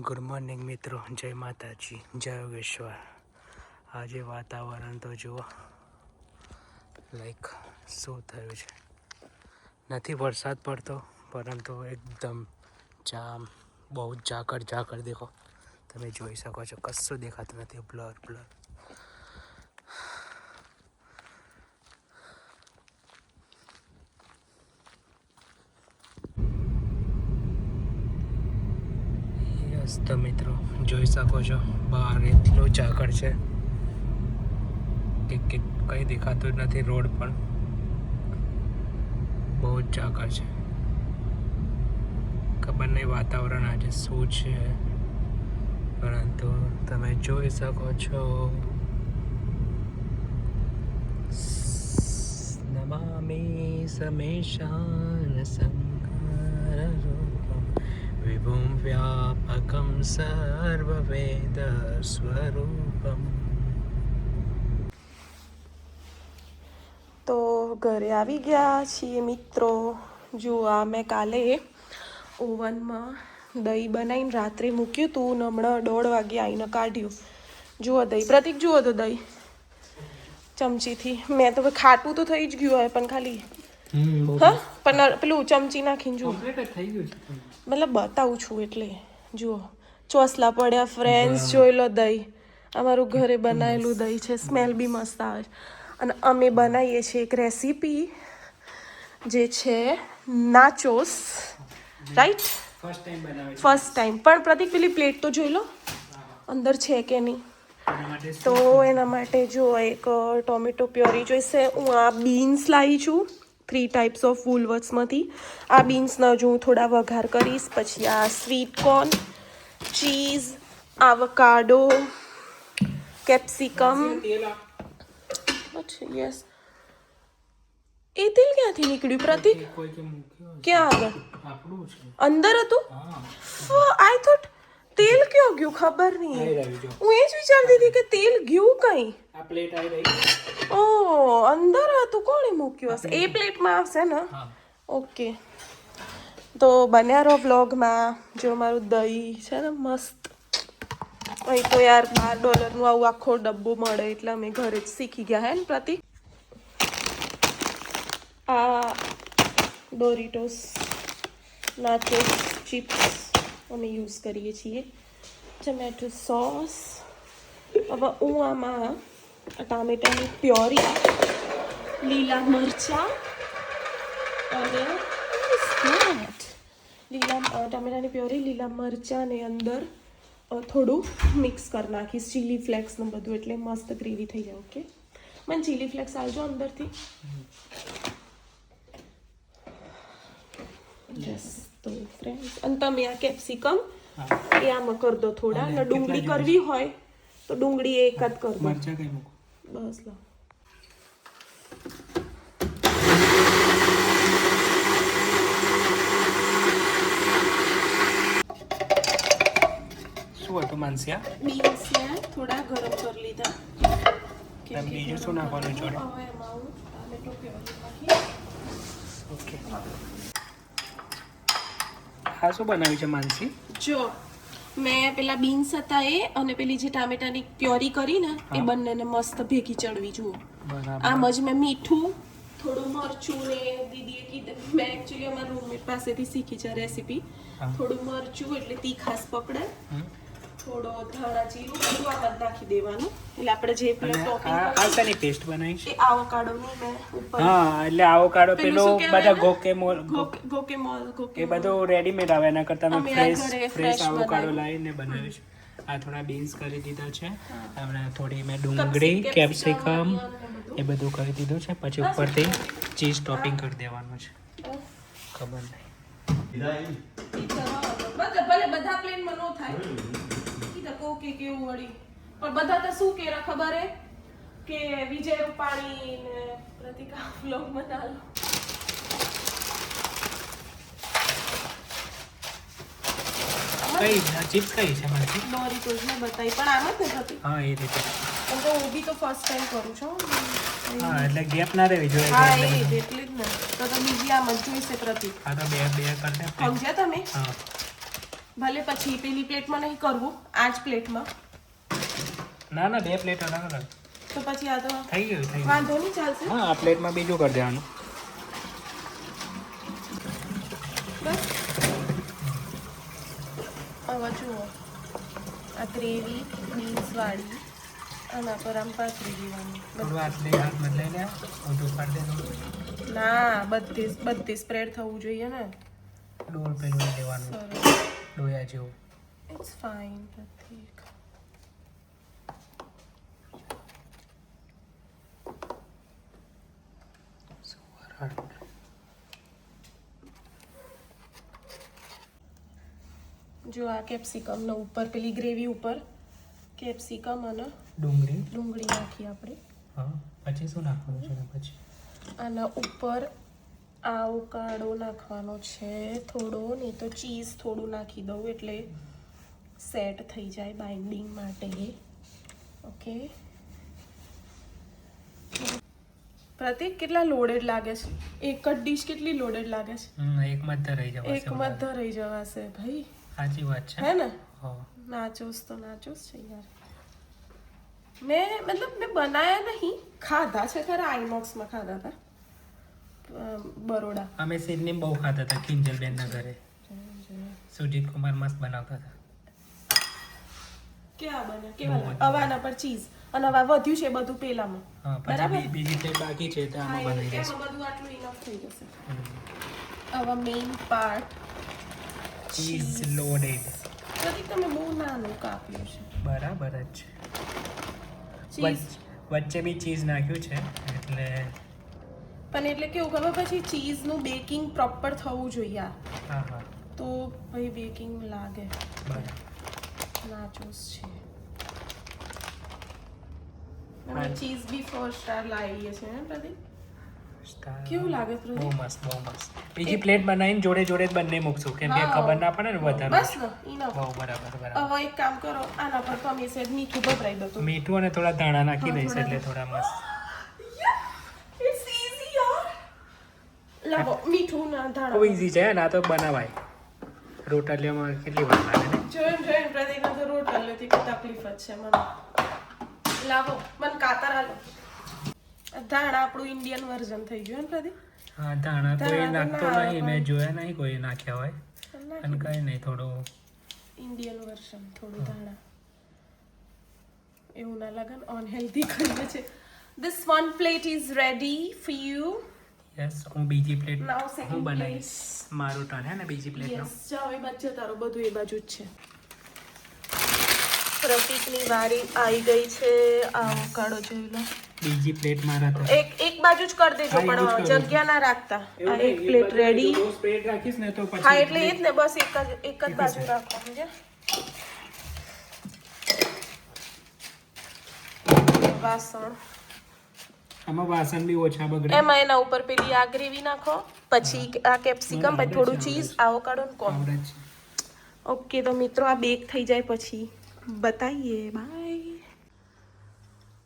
Good morning મિત્રો. જય માતાજી. જય યોગેશ્વર આજે વાતાવરણ તો જુઓ. લાઈક શું થયું છે? નથી વરસાદ પડતો, પરંતુ એકદમ જામ, બહુ જ ઝાકળ ઝાકળ દેખો તમે જોઈ શકો છો, કશું દેખાતું નથી. બ્લર બ્લર યસ તો મિત્રો, જોઈ શકો છો, બહાર એટલું ઝાકળ છે કે કંઈ દેખાતું નથી રોડ પણ બહુ જ ઝાકળ છે. ખબર નહીં વાતાવરણ આજે શું છે. પરંતુ તમે જોઈ શકો છો. નમામી સમેશાન સંહારરૂપમ વિભું व्यापकं सर्ववेदस्वरूपम्। તો ઘરે આવી ગયા છીએ મિત્રો. જુઓ આ મેં કાલે ઓવનમાં દહીં બનાવીને રાત્રે મૂક્યું હતું હમણાં દોઢ વાગે આવીને કાઢ્યું. જુઓ દહીં. પ્રતિક, જુઓ તો દહીં. ચમચીથી. મેં તો ખાટું તો થઈ જ ગયું હોય, પણ ખાલી હા? પણ પેલું ચમચી નાખીને જુઓ. કમ્પ્લીટ થઈ ગયું છે મતલબ બતાવું છું એટલે. જુઓ. ચોસલા પડ્યા ફ્રેન્ડ્સ જોઈ લો દહીં. અમારું ઘરે બનાવેલું દહીં છે. સ્મેલ બી મસ્ત આવે છે. અને અમે બનાવીએ છીએ એક રેસીપી જે છે નાચોસ રાઈટ ફર્સ્ટ ટાઈમ બનાવે છે. ફર્સ્ટ ટાઈમ પણ પ્રતિક પેલી પ્લેટ તો જોઈ લો. અંદર છે કે નહીં? તો એના માટે જો એક ટોમેટો પ્યોરી જોઈશે. હું આ બીન્સ લાવી છું. થ્રી ટાઈપ્સ ઓફ વૂલવટ્સમાંથી આ બીન્સના જો હું થોડા વઘાર કરીશ પછી આ sweet corn cheese avocado capsicum તેલ યસ એ તેલ ક્યાંથી નીકળ્યું પ્રતિક? કોઈ કે મૂક્યો ક્યાં આગળ? આપણું છે. અંદર હતું? હા. આઈ થોટ તેલ ક્યાં ગયું? ખબર નહીં. આવી રહ્યું જો હું એ જ વિચારતી હતી કે તેલ ગયું કઈ? આ પ્લેટ આવી રહી ઓ અંદર હતું કોણે મૂક્યું હશે? એ પ્લેટમાં આવશે ને? ઓકે. તો બન્યા રહો વ્લોગમાં જો મારું દહીં છે ને મસ્ત. અહીં તો યાર બાર ડોલરનું આવું આખો ડબ્બો મળે એટલે અમે ઘરે જ શીખી ગયા હે ને પ્રતિક? આ ડોરિટોસ નાચોસ ચિપ્સ અમે યુઝ કરીએ છીએ. ટમેટો સોસ હવે હું આમાં ટામેટાની પ્યોરી લીલા મરચાં અને? લીલા ટામેટાની પ્યોરી લીલા મરચાંને અંદર થોડું મિક્સ કરી નાખીશ ચીલી ફ્લેક્સનું બધું એટલે મસ્ત ગ્રેવી થઈ જાય ઓકે મને ચીલી ફ્લેક્સ આવજો અંદરથી યસ તો ફ્રેન્ડ અને તમે આ કેપ્સિકમ એ આમાં કરી દો થોડા અને ડુંગળી કરવી હોય તો ડુંગળી એકાદ કર મરચા કઈ મૂકો? બસ લો. શું હતું માનસિયા બીન્સને થોડા ગરમ કરી લીધા. બીજું શું નાખવાનું જોડે? ઓકે. આ શું બનાવ્યું છે માનસી જો મેં પેલા બીન્સ હતા એ અને પેલી જે ટામેટાની પ્યોરી કરી ને એ બંનેને મસ્ત ભેગી ચડવી જુઓ. આમ જ મેં મીઠું થોડું મરચું ને દીદીએ કીધું મેં એકચ્યુઅલી અમારા રૂમમેટ પાસેથી શીખી છે રેસીપી થોડું મરચું એટલે તીખાસ પકડે. થોડો ધાણા જીરું બધું આમાં નાખી દેવાનું. એટલે આપણે જે પેલા ટોપિંગ આ શેની પેસ્ટ બનાવી છે એ આવકાડોની મેં ઉપર. હા એટલે આવોકાડો પેલો બધા ગોકેમોલ ગોકે મોલ ગોકે ગોકે મોલ ગોકે એ બધું રેડીમેડ આવે એના કરતાં અમે અમે ફ્રેશ ફ્રેશ આવોકાડો લાવીને બનાવીશ. છે આ થોડા બીન્સ કરી દીધા છે. હમણાં થોડી મેં ડુંગળી કેપ્સિકમ ને. એ બધું કરી દીધું છે. પછી ઉપરથી ચીઝ ટોપિંગ કરી દેવાનું છે. ખબર નહીં. બધા પ્લેનમાં ન થાય. કો કેવું વળી? પણ બધા તો શું કે ખબર હે? કે વિજય રૂપાણી ને પ્રતિકા વ્લોગ બનાવો. કઈ ચિપ્સ કઈ છે મારી? ડોરિટોઝ ને બતાવી પણ આમ જ ને હતી હા એ રીતે. હું તો બી તો ફર્સ્ટ ટાઈમ કરું છું હા. એટલે ગેપ ના રહેવી જોઈએ હા એ. જ એટલે જ ને. તો તો બીજી આમ જ જોઈશે પ્રતિક. હા તો બે બે કરી સમજ્યા તમે? હા. ભલે પછી પેલી પ્લેટમાં નહીં કરવું આ જ પ્લેટમાં. ના ના બે પ્લેટ અલગ અલગ તો પછી આ તો થઈ ગયું થઈ ગયું. વાંધો નહીં ચાલશે. હા આ પ્લેટમાં બીજું કરી દેવાનું. બસ. હવે જુઓ. આ ગ્રેવી બીન્સવાળી આના પર આમ પાથરી દેવાની ના બધી બધી સ્પ્રેડ થવું જોઈએ ને. ડોલ પેલું લેવાનું ડોયા જેવું ઇટ્સ ફાઇન પ્રતીક જો આ કેપ્સિકમનો ઉપર પેલી ગ્રેવી ઉપર કેપ્સિકમ અને ડુંગળી. ડુંગળી નાખી આપણે. હા પછી શું નાખવાનું છે પછી? આના ઉપર આવકાડો નાખવાનો છે થોડો નહીં તો ચીઝ થોડું નાખી દઉં એટલે સેટ થઈ જાય બાઇન્ડિંગ માટે. ઓકે પ્રતિક કેટલા લોડેડ લાગે છે? એક જ ડીશ કેટલી લોડેડ લાગે છે? એક એકમાં રહી જવાશે એક જ રહી જવાશે ભાઈ. સાચી વાત છે. હે ને? નાચોસ તો નાચોસ છે યાર. મેં મતલબ મેં બનાયા નહીં ખાધા છે ખરા આઈનોક્સમાં ખાધા હતા. બરોડા. અમે સિડની બહુ ખાતા હતા કિંજલબેનના ઘરે. સુજીત કુમાર મસ્ત બનાવતા હતા. કેવા બને? કેવા અવાના પર ચીઝ અને હવે વધ્યું છે બધું પેલામાં. બરાબર. બીજી તે બાકી છે તો આમાં બનાવી દઈશું. બધું આટલું ઇનફ થઈ જશે. હવે મેઈન પાર્ટ ચીઝ લોડેડ કદી તમે બહુ નાનું કાપ્યું છે. બરાબર જ છે. ચીઝ વચ્ચે બી ચીઝ નાખ્યું છે એટલે પણ એટલે કેવું ખબર પછી ચીઝનું બેકિંગ પ્રોપર થવું જોઈએ હા હા. તો ભાઈ બેકિંગ લાગે. નાચોસ છે. અને ચીઝ બી ફોર સ્ટાર લાવીએ છે ને પ્રદીપ? કેવું લાગે બહુ મસ્ત બહુ મસ્ત. બીજી પ્લેટ બનાવીને જોડે જોડે જ બંને મૂકશું કેમ કે ખબર ના પડે ને વધારે બસ ઇનફ બહુ બરાબર બરાબર. હવે એક કામ કરો આના પર તો સેજ મીઠું ભભરાઈ દો તો. મીઠું અને થોડા ધાણા નાખી દઈશ એટલે થોડા મસ્ત ઇટ્સ ઈઝી યાર લાવો મીઠું ના ધાણા ધાણા ઈઝી છે ને આ તો બનાવાય. રોટલીઓમાં કેટલી વાર લાગે ને? જોઈન જોઈન પ્રદીપ તો રોટલીઓથી તકલીફ જ છે મને. લાવો મને કાતર આલો. ધાણા આપણું ઇન્ડિયન વર્ઝન થઈ ગયું ને પ્રદીપ? હા ધાણા કોઈ નાખતો નહીં મેં જોયા નહીં કોઈ નાખ્યા હોય. અને કઈ નહીં થોડું. ઇન્ડિયન વર્ઝન થોડું ધાણા. એવું ના લાગે અનહેલ્ધી કરીએ છે this one plate is ready for you yes હું બીજી પ્લેટ હું બનાવીશ. મારો ટર્ન હે ને બીજી પ્લેટનો એ બાજુ તારો બધું એ બાજુ જ છે. પ્રતિકની વારી આવી ગઈ છે આવો કાળો જોઈ લો. બીજી પ્લેટ મારા તો એક એક બાજુ જ કરી દેજો પણ જગ્યા ના રાખતા. આ એક પ્લેટ રેડી પ્લેટ રાખીશ ને તો પછી હા એટલે એ જ ને બસ એક જ એક જ બાજુ. રાખો સમજે વાસણ. આમાં વાસણ બી ઓછા બગડે. એમાં એના ઉપર પેલી આ ગ્રેવી નાખો પછી આ કેપ્સિકમ પછી થોડું ચીઝ આવોકાડો ને છે. ઓકે તો મિત્રો આ બેક થઈ જાય પછી. બતાવીએ બાય.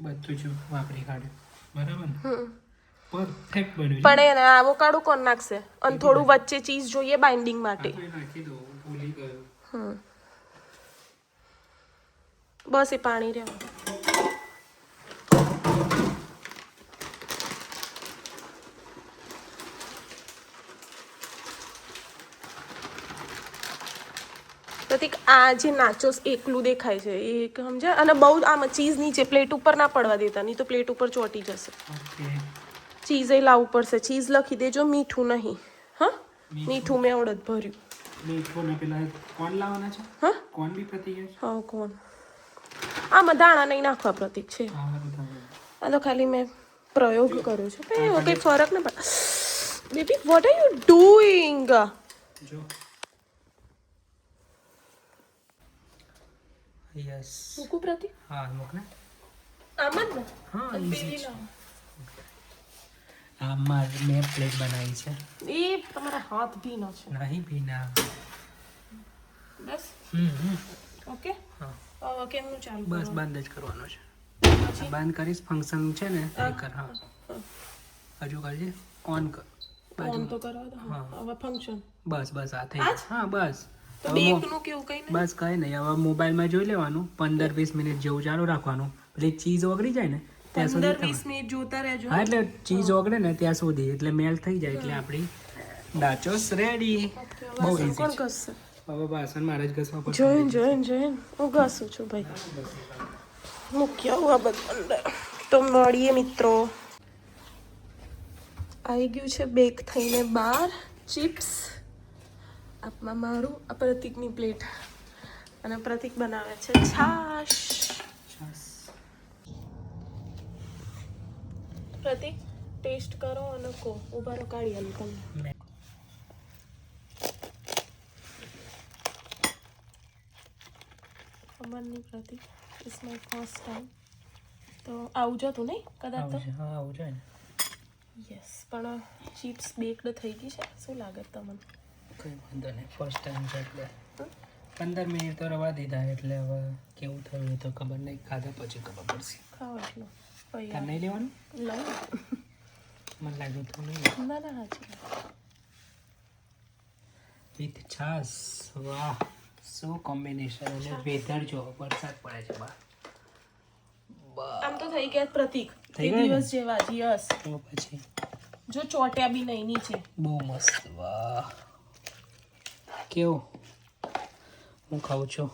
બધું જ વાપરી કાઢ્યું. બરાબર પરફેક્ટ બન્યું પણ એને આવોકાડો કોણ નાખશે? અને થોડું વચ્ચે ચીઝ જોઈએ બાઇન્ડિંગ માટે. નાખી દો ભૂલી ગયો. હમ. બસ એ પાણી રહેવા પ્રતિક આ જે નાચોસ એકલું દેખાય છે એ સમજ્યા? અને બહુ આમ ચીઝ નીચે પ્લેટ ઉપર ના પડવા દેતા નહીં તો પ્લેટ ઉપર ચોટી જશે. ચીઝ એ લાવવું પડશે. ચીઝ લખી દેજો મીઠું નહીં. હા? મીઠું. મેં અડદ ભર્યું. મીઠું પેલા કોણ લાવવાના છે? હા? કોણ બી પતી હા કોણ આમાં દાણા નહીં નાખવા પ્રતિક છે. આ તો ખાલી મેં પ્રયોગ કર્યો છે. એવો કંઈ ફરક ન પડે. Baby what are you doing જો. યસ મૂકું પ્રતિ? હા મૂક ને. આમ જ ને? હા અને easy પેલી છે. લાવો. આ માર મેં પ્લેટ બનાવી છે. એ તમારા હાથ ભીનો છે. નહીં બી ના બસ? હમ ઓકે? હા. ઓકે હું ચાલુ બસ? બંધ જ કરવાનો છે. બંધ કરીશ ફંક્શન છે ને એ કર હા. હજુ કરજે. ઓન કર. ઓન તો કરવા દો. હા. હવે ફંક્શન બસ બસ આ થઈ. હા બસ. બસ કઈ નહીં હવે મોબાઈલમાં જોઈ લેવાનું પંદર વીસ મિનિટ જેવું ચાલુ રાખવાનું. એટલે ચીઝ ઓગળી જાય ને ત્યાં સુધી જોતા રહેજો. હા એટલે ચીઝ ઓગળે ને ત્યાં સુધી એટલે મેલ થઈ જાય એટલે આપણી નાચોસ રેડી બહુ ઈઝી છે. હવે વાસણ મારે જ ઘસવા પડશે. Join join join. હું ઘસું છું ભાઈ. મૂકી હું આ બધું તો મળીએ મિત્રો. આવી ગયું છે બેક થઈને બાર. ચિપ્સ. આપમાં મારું આ પ્રતિકની પ્લેટ. અને પ્રતિક બનાવે છે છાશ. પ્રતિક ટેસ્ટ કરો અને કહો ઊભા રહો કાઢી આલું તમને ખબર નહીં Pratik it's my first time તો આવું જતું નહીં? કદાચ તો? હા આવું જાય યસ પણ ચિપ્સ બેકડ થઈ ગઈ છે. શું લાગે તમને? કઈ વાંધો નહીં ફર્સ્ટ ટાઈમ છે એટલે. પંદર મિનિટ તો રવા દીધા એટલે હવે કેવું થયું તો ખબર નહીં ખાધા પછી ખબર પડશે. એટલું. તાર નહીં લેવાનું? લઉં. મને લાગ્યું તો નહીં. ના ના હાજી વિથ છાસ. વાહ શું કોમ્બિનેશન અને વેધર જો વરસાદ પડે છે બહાર આમ તો થઈ ગયા પ્રતિક. થઈ? દિવસ જેવા યસ. તો પછી? જો ચોટ્યા બી નહીં નીચે. બહુ મસ્ત વાહ. કેવું હું ખાઉં છું.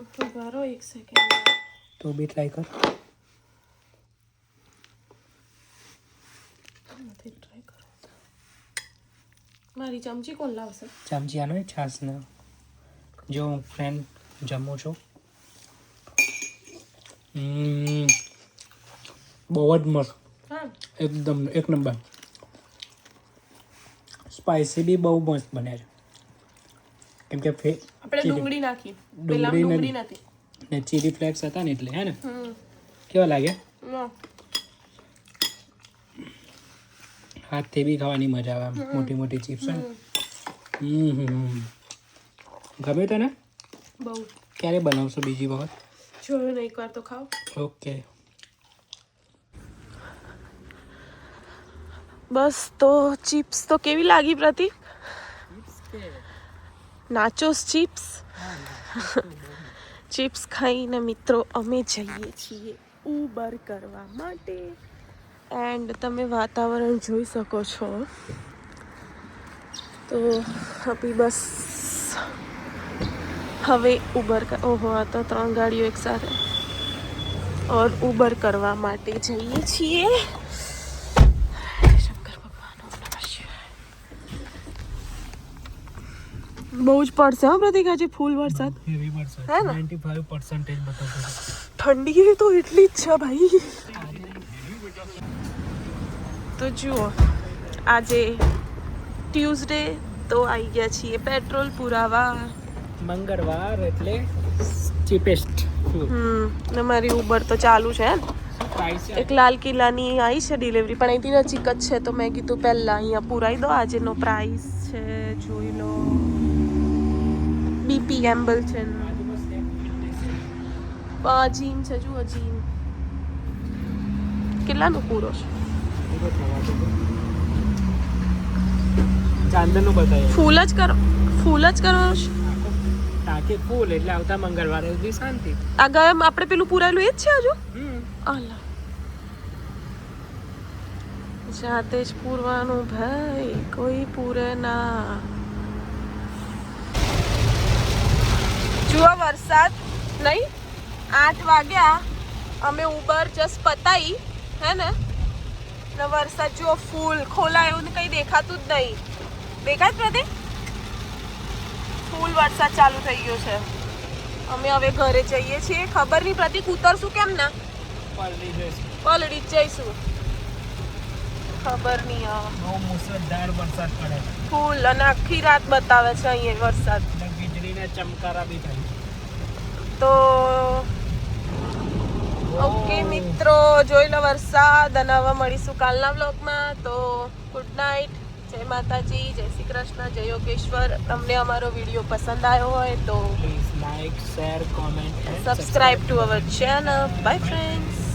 ઊભા રહો એક સેકન્ડ તું બી ટ્રાય કર. નથી ટ્રાય કરો. મારી ચમચી કોણ લાવશે? ચમચી આનો છાસનો જો હું ફ્રેન્ડ જમું છું. બહુ જ મસ્ત. હા. એકદમ એક નંબર. સ્પાઇસી બી બહુ મસ્ત બન્યા છે. કેમ કે ફે આપણે ચીલી. ડુંગળી નાખી. પેલા ડુંગળી ડુંગળી ને- નથી ને ચીલી ફ્લેક્સ હતા ને એટલે હે ને? હમ. કેવા લાગે? ના હાથથી બી ખાવાની મજા આવે આમ મોટી મોટી ચિપ્સ હોય ને. હમ. હમ હમ. ગમે તને બહુ. ક્યારે બનાવશો બીજી વખત? જોયું ને એકવાર તો ખાઓ. ઓકે. બસ તો ચિપ્સ તો કેવી લાગી પ્રતિક? નાચોસ ચિપ્સ ચિપ્સ ખાઈને મિત્રો અમે જઈએ છીએ ઉબર કરવા માટે. એન્ડ તમે વાતાવરણ જોઈ શકો છો. તો અભી બસ હવે ઉબર ઓહો આ તો ત્રણ ગાડીઓ એકસાથે ઓર ઉબર કરવા માટે જઈએ છીએ. બહુ જ પડશે હા પ્રતિક આજે ફૂલ વરસાદ. હેવી વરસાદ. હે ને? નાઇન્ટી ફાઈવ પર્સન્ટેજ બતાવતો ઠંડી તો એટલી જ છે ભાઈ. તો જુઓ આજે ટ્યુઝડે તો આવી ગયા છીએ પેટ્રોલ પુરાવા. મંગળવાર એટલે ચીપેસ્ટ હમ મારી ઉબર તો ચાલુ છે એક લાલ કિલ્લાની આવી છે ડિલિવરી પણ અહીંથી નજીક જ છે તો મેં કીધું પહેલાં અહીંયા પુરાઈ દો આજેનો પ્રાઇસ છે જોઈ લો. બીપી ગેમ્બલ છે. જીમ છે જુઓ જીમ કેટલાનો પૂરો છે? ફૂલ જ કરો ફૂલ જ કરો છો? ટાંકી ફૂલ એટલે આવતા મંગળવારે સુધી શાંતિ. આ ગયા આપણે પેલું પૂરાયેલું એ જ છે હજુ? અલા. જાતે જ પૂરવાનું ભાઈ કોઈ પૂરે ના. જુઓ વરસાદ. નહીં આઠ વાગ્યા. અમે ઉબર જસ્ટ પતાવી હે ને? ને વરસાદ જુઓ ફૂલ ખોલા એવું ને કંઈ દેખાતું જ નહીં. દેખાય પ્રતિક ફૂલ વરસાદ ચાલુ થઈ ગયો છે. અમે હવે ઘરે જઈએ છીએ. ખબર નહીં પ્રતિક ઉતરશું કેમ ના? પલડી જ જઈશું. ખબર નહીં મુસળધાર વરસાદ પડે. ફૂલ અને આખી રાત બતાવે છે અહીંયા વરસાદ. વીજળીના ચમકારા બી થાય તો ઓકે મિત્રો જોઈ લો વરસાદ અને હવે મળીશું કાલના વ્લોગમાં. તો ગુડ નાઇટ જય માતાજી જય શ્રી કૃષ્ણ જય યોગેશ્વર. તમને અમારો વીડિયો પસંદ આવ્યો હોય તો please like share comment subscribe to our channel bye friends